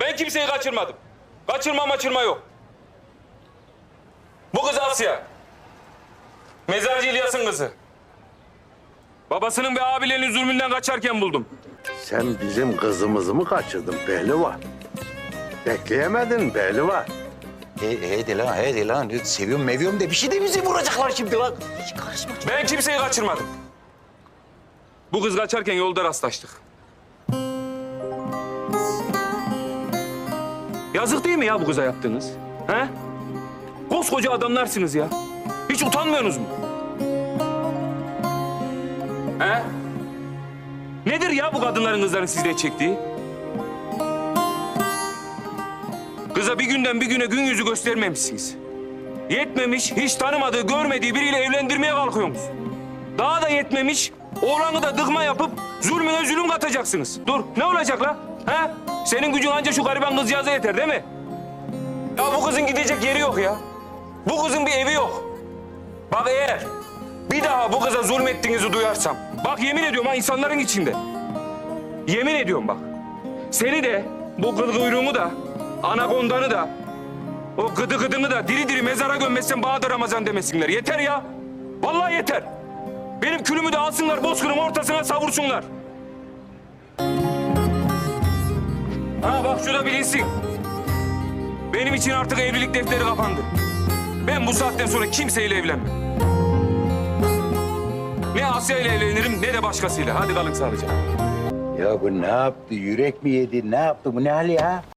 dakika. Ben kimseyi kaçırmadım. Kaçırma maçırma yok. Bu kız Asya. Mezarcı İlyas'ın kızı. Babasının ve abilerinin zulmünden kaçarken buldum. Sen bizim kızımızı mı kaçırdın pehlivan? Bekleyemedin pehlivan. He, he de lan, he de lan. Seviyorum, meviyorum de bir şey de bizi vuracaklar şimdi lan. Hiç karışma. Ben kimseyi kaçırmadım. Bu kız kaçarken yolda rastlaştık. Yazık değil mi ya bu kıza yaptığınız? He? Koskoca adamlarsınız ya. Hiç utanmıyorsunuz mu? He? Nedir ya bu kadınların kızların sizden çektiği? Kıza bir günden bir güne gün yüzü göstermemişsiniz. Yetmemiş, hiç tanımadığı, görmediği biriyle evlendirmeye kalkıyorsunuz. Daha da yetmemiş, oğlanı da dıkma yapıp zulmüne zulüm katacaksınız. Dur, ne olacak la? He? Senin gücün anca şu gariban kızcağıza yeter değil mi? Ya bu kızın gidecek yeri yok ya. Bu kızın bir evi yok. Bak eğer bir daha bu kıza zulmettiğinizi duyarsam... Bak yemin ediyorum ha insanların içinde. Yemin ediyorum bak. Seni de, bu kıl kuyruğumu da, anakondanı da, o gıdı gıdını da diri diri mezara gömmezsen Bahadır Ramazan demesinler. Yeter ya. Vallahi yeter. Benim külümü de alsınlar, bozkırın ortasına savursunlar. Ha bak şurada bilinsin. Benim için artık evlilik defteri kapandı. Ben bu saatten sonra kimseyle evlenmem. Ne Asya ile evlenirim ne de başkasıyla. Hadi kalın sağlıcakla. Ya bu ne yaptı? Yürek mi yedi? Ne yaptı? Bu ne hal ya?